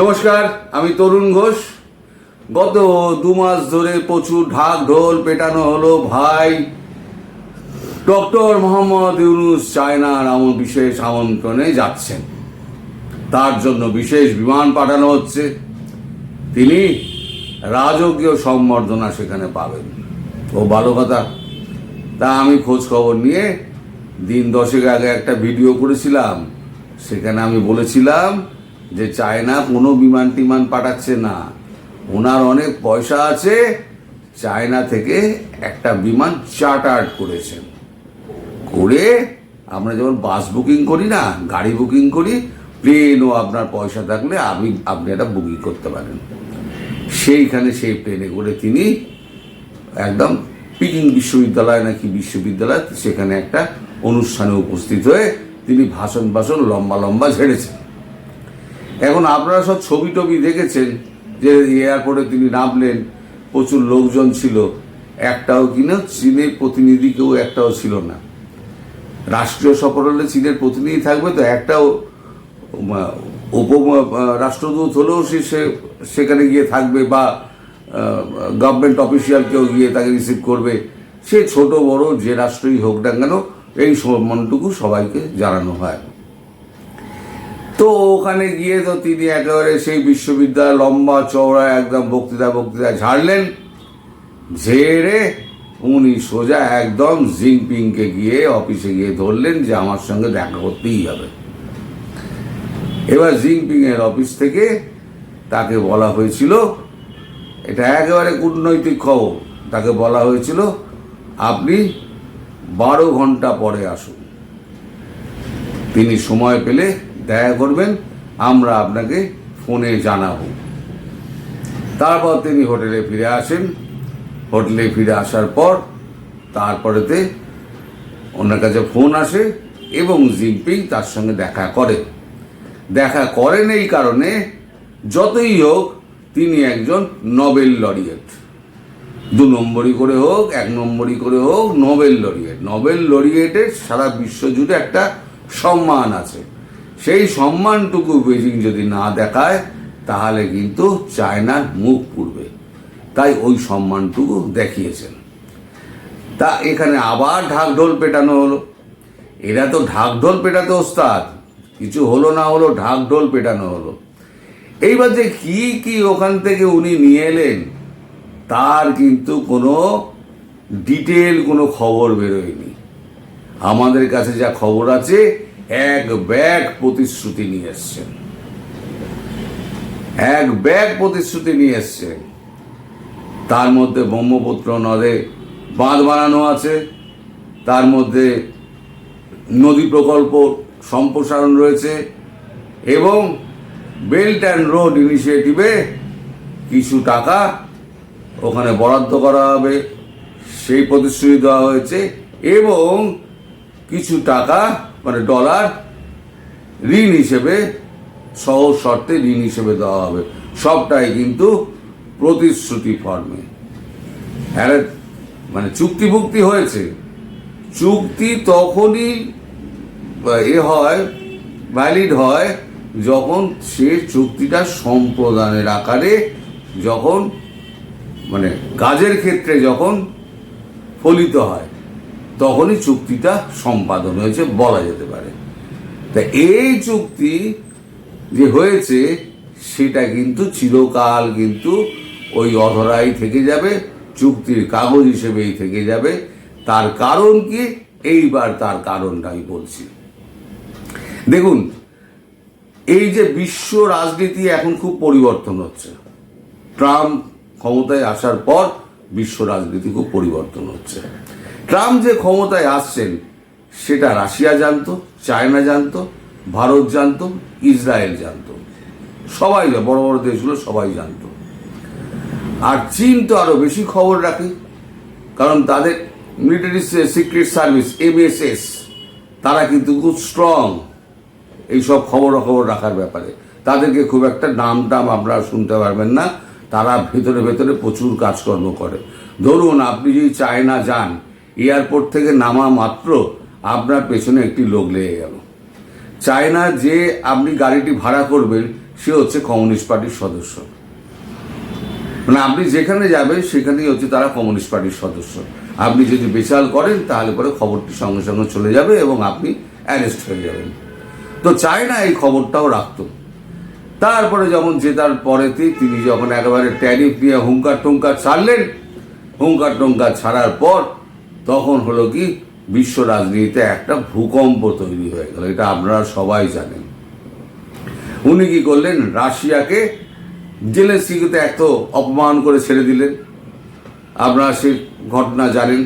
নমস্কার, আমি তরুণ ঘোষ। গত দু মাস ধরে প্রচুর ঢাক ঢোল পেটানো হলো ভাই। ডক্টর মোহাম্মদ ইউনুস চায়নার আমন বিশেষ আমন্ত্রণে যাচ্ছেন। তার জন্য বিশেষ বিমান পাঠানো হচ্ছে। তিনি রাজকীয় সম্বর্ধনা সেখানে পাবেন। ও ভালো কথা। তা আমি খোঁজ খবর নিয়ে দিন দশেক আগে একটা ভিডিও করেছিলাম। সেখানে আমি বলেছিলাম যে চায়না কোনো বিমান টিমান পাঠাচ্ছে না। ওনার অনেক পয়সা আছে, চায়না থেকে একটা বিমান চার্টার্ড করেছেন করে আমরা যেমন বাস বুকিং করি না, গাড়ি বুকিং করি, প্লেনও আপনার পয়সা থাকলে আমি, আপনি একটা বুকিং করতে পারেন। সেইখানে সেই প্লেনে করে তিনি একদম পিকিং বিশ্ববিদ্যালয় নাকি বিশ্ববিদ্যালয়, সেখানে একটা অনুষ্ঠানে উপস্থিত হয়ে তিনি ভাষণ ভাষণ লম্বা লম্বা ঝেড়েছেন। এখন আপনারা সব ছবি টবি দেখেছেন যে এয়ারপোর্টে তিনি নামলেন, প্রচুর লোকজন ছিল। একটাও কিনা চীনের প্রতিনিধি কেউ, একটাও ছিল না। রাষ্ট্রীয় সফর হলে চীনের প্রতিনিধি থাকবে তো, একটাও উপ রাষ্ট্রদূত হলেও সে সেখানে গিয়ে থাকবে বা গভর্নমেন্ট অফিসিয়াল কেউ গিয়ে তাকে রিসিভ করবে। সে ছোট, বড়, যে রাষ্ট্রই হোক না কেন, এই সম্মানটুকু সবাইকে জানানো হয়। তো ওখানে গিয়ে তো তিনি একেবারে সেই বিশ্ববিদ্যালয় লম্বা চওড়া একদম বক্তৃতা বক্তৃতা ঝাড়লেন। ঝেড়ে উনি সোজা একদম জিনপিংকে গিয়ে অফিসে গিয়ে ধরলেন যে আমার সঙ্গে দেখা করতেই হবে। এবার জিনপিং এর অফিস থেকে তাকে বলা হয়েছিল, এটা একেবারে কূটনৈতিক খবর, তাকে বলা হয়েছিল, আপনি বারো ঘণ্টা পরে আসুন। তিনি সময় পেলে দেখা করবেন, আমরা আপনাকে ফোনে জানাব। তারপর তিনি হোটেলে ফিরে আসেন। হোটেলে ফিরে আসার পর তারপরেতে ওনার কাছে ফোন আসে এবং জিনপিং তার সঙ্গে দেখা করে। দেখা করেন এই কারণে যতই হোক, তিনি একজন নোবেল লরিয়েট। দু নম্বরই করে হোক, এক নম্বরই করে হোক, নোবেল লরিয়েট। নোবেল লরিয়েটের সারা বিশ্ব জুড়ে একটা সম্মান আছে। সেই সম্মানটুকু বেজিং যদি না দেখায়, তাহলে কিন্তু চায়নার মুখ পুড়বে। তাই ওই সম্মানটুকু দেখিয়েছেন। তা এখানে আবার ঢাকঢোল পেটানো হলো। এরা তো ঢাকঢোল পেটাতে, ওস্তাদ। কিছু হলো না হলো, ঢাকঢোল পেটানো হলো। এইবার যে কি কি ওখান থেকে উনি নিয়ে এলেন, তার কিন্তু কোনো ডিটেল কোনো খবর বেরোয়নি। আমাদের কাছে যা খবর আছে এক ব্যাগ প্রতিশ্রুতি নিয়ে এসছেন এক ব্যাগ প্রতিশ্রুতি নিয়ে এসছেন তার মধ্যে ব্রহ্মপুত্র নদে বাঁধ বানানো আছে। তার মধ্যে নদী প্রকল্প সম্প্রসারণ রয়েছে এবং বেল্ট অ্যান্ড রোড ইনিশিয়েটিভে কিছু টাকা ওখানে বরাদ্দ করা হবে। সেই প্রতিশ্রুতি দেওয়া হয়েছে এবং কিছু টাকা মানে ডলার ঋণ হিসেবে, সহজ শর্তে ঋণ হিসেবে দেওয়া হবে। সবটাই কিন্তু প্রতিশ্রুতি ফর্মে হ্যাঁ মানে চুক্তিভুক্তি হয়েছে। চুক্তি তখনই এ হয় ভ্যালিড হয় যখন সে চুক্তিটা সম্প্রদানের আকারে যখন মানে কাজের ক্ষেত্রে যখন ফলিত হয়। তখনই চুক্তিটা সম্পাদন হয়েছে, বলা যেতে পারে। তা এই চুক্তি যে হয়েছে, সেটা কিন্তু চিরকাল কিন্তু ওই অধরাই থেকে যাবে, চুক্তির কাগজ হিসেবেই থেকে যাবে। তার কারণ কি? এইবার তার কারণটা আমি বলছি। দেখুন, এই যে বিশ্ব রাজনীতি এখন খুব পরিবর্তন হচ্ছে। ট্রাম্প ক্ষমতায় আসার পর বিশ্ব রাজনীতি খুব পরিবর্তন হচ্ছে। ট্রাম্প যে ক্ষমতায় আসছেন, সেটা রাশিয়া জানত, চায়না জানত, ভারত জানত, ইসরায়েল জানত। সবাই বড় বড় দেশগুলো সবাই জানত। আর চীন তো আরও বেশি খবর রাখে, কারণ তাদের মিলিটারি সিক্রেট সার্ভিস এমএসএস তারা কিন্তু খুব স্ট্রং এইসব খবর খবর রাখার ব্যাপারে। তাদেরকে খুব একটা নাম টাম আপনারা শুনতে পারবেন না, তারা ভেতরে ভেতরে প্রচুর কাজকর্ম করে। ধরুন, আপনি যদি চায়না যান এয়ারপোর্ট থেকে নামা মাত্র আপনার পেছনে একটি লোক লেগে গেল। চায়না যে আপনি গাড়িটি ভাড়া করবেন, সে হচ্ছে কমিউনিস্ট পার্টির সদস্য। মানে আপনি যেখানে যাবেন, সেখানেই হচ্ছে তারা কমিউনিস্ট পার্টির সদস্য। আপনি যদি বেচাল করেন, তাহলে পরে খবরটি সঙ্গে সঙ্গে চলে যাবে এবং আপনি অ্যারেস্ট হয়ে যাবেন। তো চায়না এই খবরটাও রাখত। তারপরে যখন জেতার পরেতেই তিনি যখন একেবারে ট্যারিফ নিয়ে হুঙ্কার টুঙ্কার ছাড়লেন, হুঙ্কার টুঙ্কার ছাড়ার পর তখন হলো কি বিশ্ব রাজনীতিতে একটা ভূকম্প তৈরি হয়ে গেল, এটা আপনারা সবাই জানেন। উনি কি করলেন, রাশিয়াকে জেলেন্সিকে তো এত অপমান করে ছেড়ে দিলেন। আপনারা সে ঘটনা জানেন।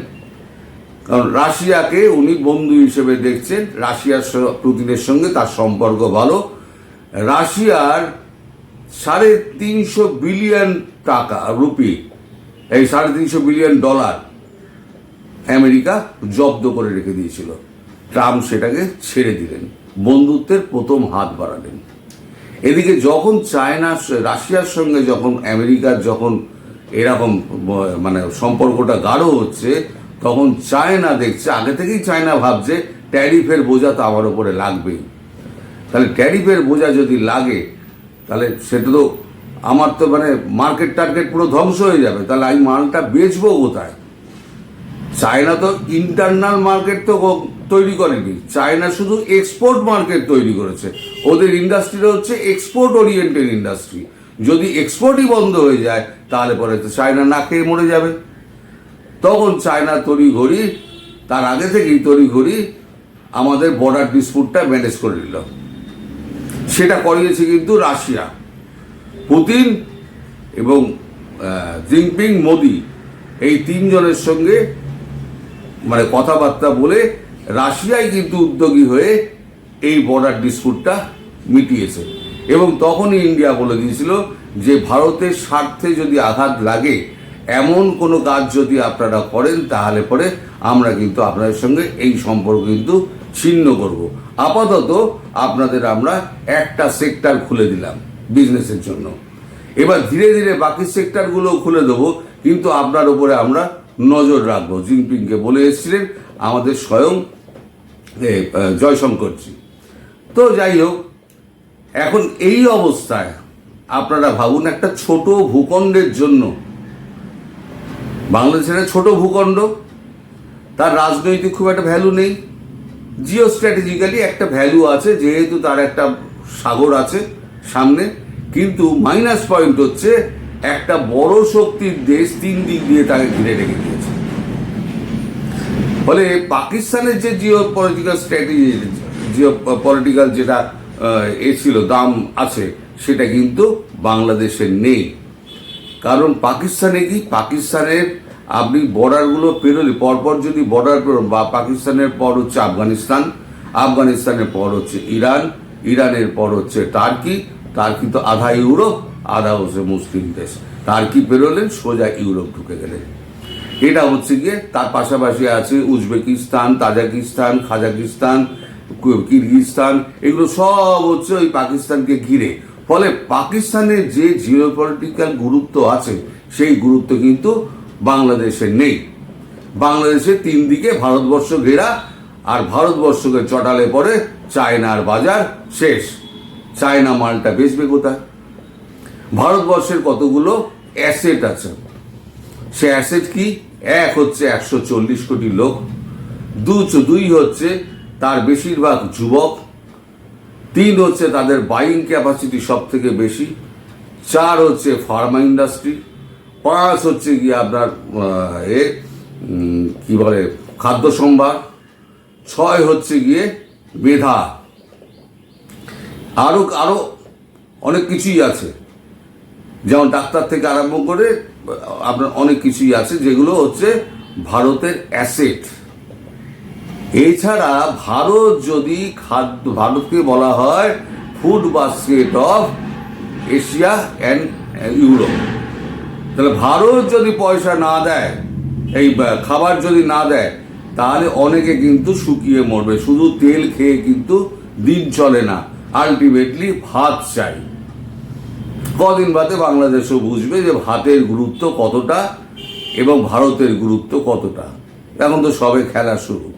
কারণ রাশিয়াকে উনি বন্ধু হিসেবে দেখছেন, রাশিয়ার পুতিনের সঙ্গে তার সম্পর্ক ভালো। রাশিয়ার সাড়ে তিনশো বিলিয়ন টাকা, রুপি, এই সাড়ে তিনশো বিলিয়ন ডলার আমেরিকা জব্দ করে রেখে দিয়েছিল। ট্রাম্প সেটাকে ছেড়ে দিলেন। বন্ধুত্বের প্রথম হাত বাড়ালেন। এদিকে যখন চায়না, রাশিয়ার সঙ্গে যখন আমেরিকার যখন এরকম মানে সম্পর্কটা গাঢ় হচ্ছে, তখন চায়না দেখছে, আগে থেকেই চায়না ভাবছে, ট্যারিফের বোঝা তো আমার ওপরে লাগবেই। তাহলে ট্যারিফের বোঝা যদি লাগে, তাহলে সেটা তো আমার তো মানে মার্কেট টার্গেট পুরো ধ্বংস হয়ে যাবে। তাহলে আমি মালটা বেচবো কোথায়? চায়না তো ইন্টারনাল মার্কেট তো তৈরি করেনি। চায়না শুধু এক্সপোর্ট মার্কেট তৈরি করেছে। ওদের ইন্ডাস্ট্রিটা হচ্ছে এক্সপোর্ট ওরিয়েন্টেড ইন্ডাস্ট্রি যদি এক্সপোর্টই বন্ধ হয়ে যায়, তাহলে পরে তো চায়না না খেয়ে মরে যাবে। তখন চায়না তড়ি ঘড়ি তার আগে থেকেই তড়ি ঘড়ি আমাদের বর্ডার ডিসপুটটা ম্যানেজ করে নিল। সেটা করিয়েছে কিন্তু রাশিয়া। পুতিন এবং জিনপিং, মোদি, এই তিনজনের সঙ্গে মানে কথাবার্তা বলে রাশিয়াই কিন্তু উদ্যোগী হয়ে এই বর্ডার ডিসপুটটা মিটিয়েছে। এবং তখনই ইন্ডিয়া বলে দিয়েছিল যে ভারতের স্বার্থে যদি আঘাত লাগে, এমন কোনো কাজ যদি আপনারা করেন, তাহলে পরে আমরা কিন্তু আপনাদের সঙ্গে এই সম্পর্ক কিন্তু ছিন্ন করব। আপাতত আপনাদের আমরা একটা সেক্টর খুলে দিলাম বিজনেসের জন্য। এবার ধীরে ধীরে বাকি সেক্টরগুলো খুলে দেবো, কিন্তু আপনার উপরে আমরা নজর রাখব। জিনপিংকে বলে এসেছিলেন আমাদের স্বয়ং জয়শঙ্করজি। তো যাই হোক, এখন এই অবস্থায় আপনারা ভাবুন, একটা ছোট ভূখণ্ডের জন্য, বাংলাদেশের একটা ছোট ভূখণ্ড, তার রাজনৈতিক খুব একটা ভ্যালু নেই। জিও স্ট্র্যাটেজিক্যালি একটা ভ্যালু আছে, যেহেতু তার একটা সাগর আছে সামনে, কিন্তু মাইনাস পয়েন্ট হচ্ছে একটা বড় শক্তির দেশ তিন দিক দিয়ে তাকে ঘিরে রেখে দিয়েছে। ফলে পাকিস্তানের যে geopolitical strategy geopolitical যেটা এ ছিল, দাম আছে, সেটা কিন্তু বাংলাদেশের নেই। কারণ পাকিস্তানে কি? পাকিস্তানের আপনি বর্ডারগুলো পেরোলে, পরপর যদি বর্ডার পেরোন, বা পাকিস্তানের পর হচ্ছে আফগানিস্তান, আফগানিস্তানের পর হচ্ছে ইরান, ইরানের পর হচ্ছে টার্কি টার্কি তো আধা ইউরোপ আধা হচ্ছে মুসলিম দেশ। তার কি পেরোলেন? সোজা ইউরোপ ঢুকে গেলেন। এটা হচ্ছে গিয়ে তার পাশাপাশি আছে উজবেকিস্তান, তাজাকিস্তান, খাজাকিস্তান কু- কিরগিজস্তান। এগুলো সব হচ্ছে ওই পাকিস্তানকে ঘিরে। ফলে পাকিস্তানের যে জিও পলিটিক্যাল গুরুত্ব আছে, সেই গুরুত্ব কিন্তু বাংলাদেশে নেই। বাংলাদেশে তিন দিকে ভারতবর্ষ ঘেরা আর ভারতবর্ষকে চটালে পরে চায়নার বাজার শেষ। চায়না মালটা বেচবে কোথায়? ভারতবর্ষের কতগুলো অ্যাসেট আছে? সে অ্যাসেট কি? এক হচ্ছে একশো চল্লিশ কোটি লোক দু দুই হচ্ছে তার বেশিরভাগ যুবক, তিন হচ্ছে তাদের বাইং ক্যাপাসিটি সব থেকে বেশি, চার হচ্ছে ফার্মা ইন্ডাস্ট্রি পাঁচ হচ্ছে গিয়ে আপনার এ কি বলে, খাদ্য সম্ভার, ছয় হচ্ছে গিয়ে মেধা। আরও আরও অনেক কিছুই আছে। যেমন ডাক্তার থেকে আরম্ভ করে, আপনার অনেক কিছুই আছে, যেগুলো হচ্ছে ভারতের অ্যাসেট। এছাড়া ভারত যদি খাদ্য, ভারতকে বলা হয় food basket of Asia and Europe তাহলে ভারত যদি পয়সা না দেয়, এই খাবার যদি না দেয়, তাহলে অনেকে কিন্তু শুকিয়ে মরবে। শুধু তেল খেয়ে কিন্তু দিন চলে না আলটিমেটলি ভাত চাই। কদিন বাদে বাংলাদেশও বুঝবে যে ভাতের গুরুত্ব কতটা এবং ভারতের গুরুত্ব কতটা। এখন তো সবে খেলা শুরু।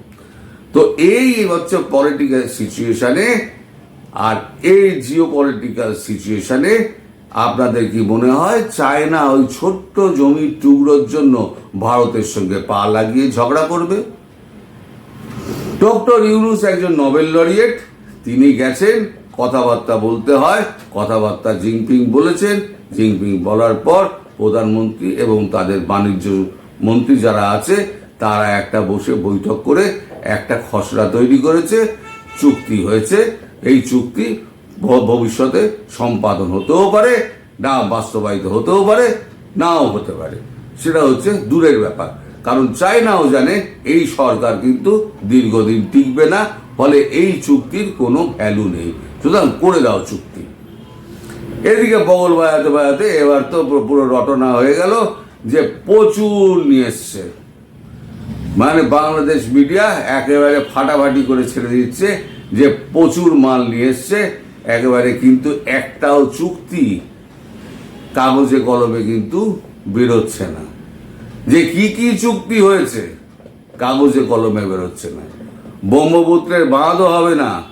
তো এই হচ্ছে পলিটিক্যাল সিচুয়েশনে আর এই জিও পলিটিক্যাল সিচুয়েশনে আপনাদের কি মনে হয়, চায়না ওই ছোট্ট জমির টুকরোর জন্য ভারতের সঙ্গে পা লাগিয়ে ঝগড়া করবে? ডক্টর ইউনুস একজন নোবেল লরিয়েট তিনি গেছেন কথাবার্তা বলতে হয়, কথাবার্তা জিনপিং বলেছেন। জিনপিং বলার পর প্রধানমন্ত্রী এবং তাদের বাণিজ্য মন্ত্রী যারা আছে, তারা একটা বসে বৈঠক করে একটা খসড়া তৈরি করেছে, চুক্তি হয়েছে। এই চুক্তি ভবিষ্যতে সম্পাদন হতেও পারে, না বাস্তবায়িত হতেও পারে, নাও হতে পারে। সেটা হচ্ছে দূরের ব্যাপার। কারণ চায়নাও জানে এই সরকার কিন্তু দীর্ঘদিন টিকবে না, ফলে এই চুক্তির কোনো ভ্যালু নেই। সুতরাং করে দাও চুক্তি। এদিকে বগল বাজাতে বাজাতে এবার তো পুরো- রটনা হয়ে গেল যে প্রচুর নিয়ে এসছে। মানে বাংলাদেশ মিডিয়া একেবারে ফাটাফাটি করে ছেড়ে দিচ্ছে যে প্রচুর মাল নিয়ে এসছে। একেবারে কিন্তু একটাও চুক্তি কাগজে কলমে কিন্তু বেরোচ্ছে না। যে কি কি চুক্তি হয়েছে, কাগজে কলমে বেরোচ্ছে না। ব্রহ্মপুত্রের বাঁধও হবে না।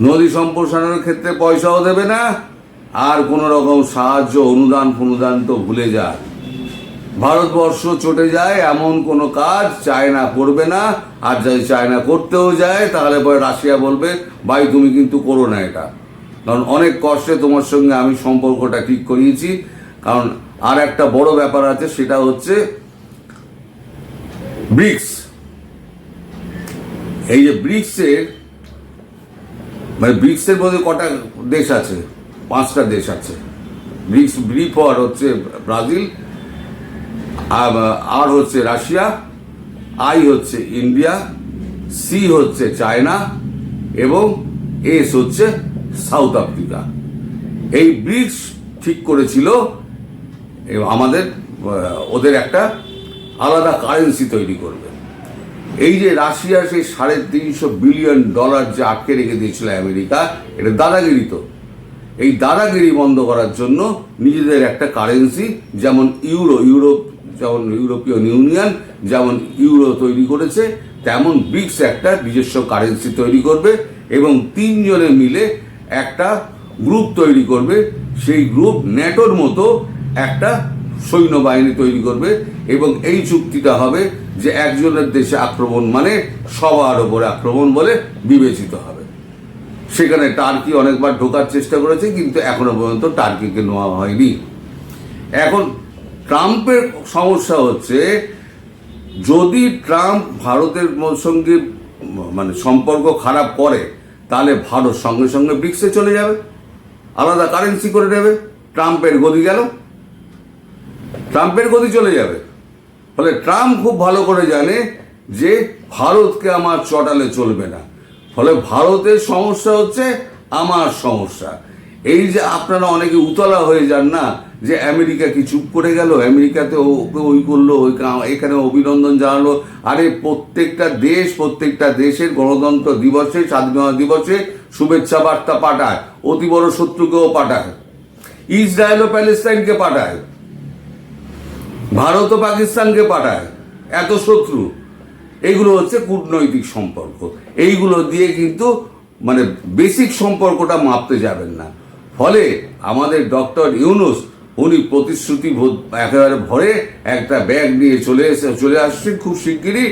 নদী সম্প্রসারণের ক্ষেত্রে পয়সাও দেবে না, আর কোনো রকম সাহায্য, অনুদান, ফনুদান তো ভুলে যায়। ভারতবর্ষ চটে যায়, এমন কোনো কাজ চায়না করবে না, আর যদি চায়না করতেও যায়, তাহলে পরে রাশিয়া বলবে, ভাই, তুমি কিন্তু করো না এটা। কারণ অনেক কষ্টে তোমার সঙ্গে আমি সম্পর্কটা ঠিক করিয়েছি, কারণ আর একটা বড় ব্যাপার আছে, সেটা হচ্ছে ব্রিক্স। এই যে ব্রিক্সের মানে ব্রিক্সের মধ্যে কটা দেশ আছে? পাঁচটা দেশ আছে। ব্রিক্স ব্রি ফর হচ্ছে ব্রাজিল আর- হচ্ছে রাশিয়া, আই হচ্ছে ইন্ডিয়া, সি হচ্ছে চায়না এবং এস হচ্ছে সাউথ আফ্রিকা। এই ব্রিক্স ঠিক করেছিল আমাদের ওদের একটা আলাদা কারেন্সি তৈরি করবে। এই যে রাশিয়া সেই সাড়ে তিনশো বিলিয়ন ডলার যে আটকে রেখে দিয়েছিল আমেরিকা, এটা দাদাগিরি তো। এই দাদাগিরি বন্ধ করার জন্য নিজেদের একটা কারেন্সি যেমন ইউরো, ইউরোপ, যেমন ইউরোপিয়ান ইউনিয়ন, যেমন ইউরো তৈরি করেছে, তেমন ব্রিক্স একটা নিজস্ব কারেন্সি তৈরি করবে এবং তিনজনে মিলে একটা গ্রুপ তৈরি করবে। সেই গ্রুপ ন্যাটোর মতো একটা সৈন্যবাহিনী তৈরি করবে এবং এই চুক্তিটা হবে যে একজনের দেশে আক্রমণ মানে সবার ওপরে আক্রমণ বলে বিবেচিত হবে। সেখানে টার্কি অনেকবার ঢোকার চেষ্টা করেছে, কিন্তু এখনও পর্যন্ত টার্কিকে নেওয়া হয়নি। এখন ট্রাম্পের সমস্যা হচ্ছে, যদি ট্রাম্প ভারতের সঙ্গে মানে সম্পর্ক খারাপ করে, তাহলে ভারত সঙ্গে সঙ্গে ব্রিক্সে চলে যাবে। আলাদা কারেন্সি করে নেবে। ট্রাম্পের গদি গেল। ট্রাম্পের গদি চলে যাবে। ফলে ট্রাম্প খুব ভালো করে জানে যে ভারতকে আমার চটালে চলবে না। ফলে ভারতের সমস্যা হচ্ছে আমার সমস্যা। এই যে আপনারা অনেকে উতলা হয়ে যান না যে আমেরিকা কি চুপ করে গেল? আমেরিকাতে ওকে ওই করল ওই এখানে অভিনন্দন জানালো। আরে প্রত্যেকটা দেশ, প্রত্যেকটা দেশের গণতন্ত্র দিবসে, স্বাধীনতা দিবসে শুভেচ্ছা বার্তা পাঠায়। অতি বড় শত্রুকেও পাঠায়। ইসরায়েল ও প্যালেস্তাইনকে পাঠায়। ভারত ও পাকিস্তানকে পাঠায়, এত শত্রু। এগুলো হচ্ছে কূটনৈতিক সম্পর্ক। এইগুলো দিয়ে কিন্তু মানে বেসিক সম্পর্কটা মাপতে যাবেন না। ফলে আমাদের ডক্টর ইউনুস, উনি প্রতিশ্রুতি একেবারে ভরে একটা ব্যাগ নিয়ে চলে এসে, চলে আসছেন খুব শিগগিরই।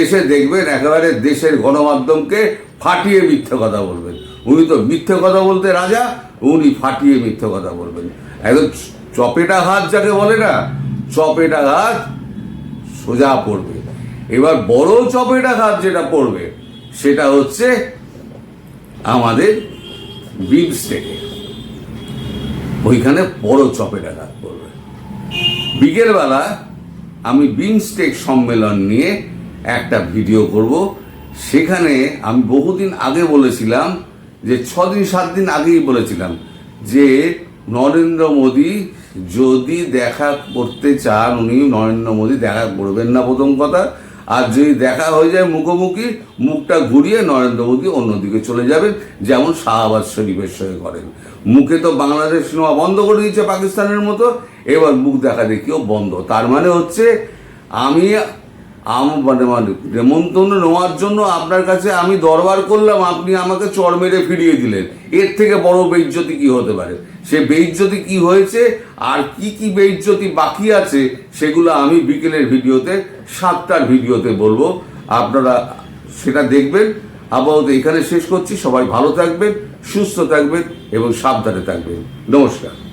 এসে দেখবেন একেবারে দেশের গণমাধ্যমকে ফাটিয়ে মিথ্যে কথা বলবেন। উনি তো মিথ্যে কথা বলতে রাজা, উনি ফাটিয়ে মিথ্যে কথা বলবেন। একদম চপেটা হাত যাকে বলে না চপেটা হাত সোজা পড়বে। এবার বড় চপেটা হাত যেটা পড়বে, সেটা হচ্ছে আমাদের বিমস্টেকে ওইখানে বড় চপেটা হাত পড়বে। বিকেলবেলা আমি বিমস্টেক সম্মেলন নিয়ে একটা ভিডিও করব। সেখানে আমি বহুদিন আগে বলেছিলাম, যে ছদিন সাত দিন আগেই বলেছিলাম যে নরেন্দ্র মোদী যদি দেখা করতে চান, উনি নরেন্দ্র মোদী, দেখা করবেন না প্রথম কথা। আর যদি দেখা হয়ে যায় মুখোমুখি, মুখটা ঘুরিয়ে নরেন্দ্র মোদী অন্যদিকে চলে যাবেন, যেমন শাহবাজ শরীফের সঙ্গে করেন। মুখে তো বাংলাদেশ সিনেমা বন্ধ করে দিয়েছে পাকিস্তানের মতো, এবার মুখ দেখা দেখিও বন্ধ। তার মানে হচ্ছে, আমি আম মানে মানে নেমন্তন্ন নেওয়ার জন্য আপনার কাছে আমি দরবার করলাম, আপনি আমাকে চর মেরে ফিরিয়ে দিলেন। এর থেকে বড় বেইজ্জতি কি হতে পারে? সে বেইজ্জতি কি হয়েছে? আর কি কি বেইজ্জতি বাকি আছে, সেগুলো আমি বিকেলের ভিডিওতে, সাতটার ভিডিওতে বলব। আপনারা সেটা দেখবেন। আপাতত এখানে শেষ করছি। সবাই ভালো থাকবেন, সুস্থ থাকবেন এবং সাবধানে থাকবেন। নমস্কার।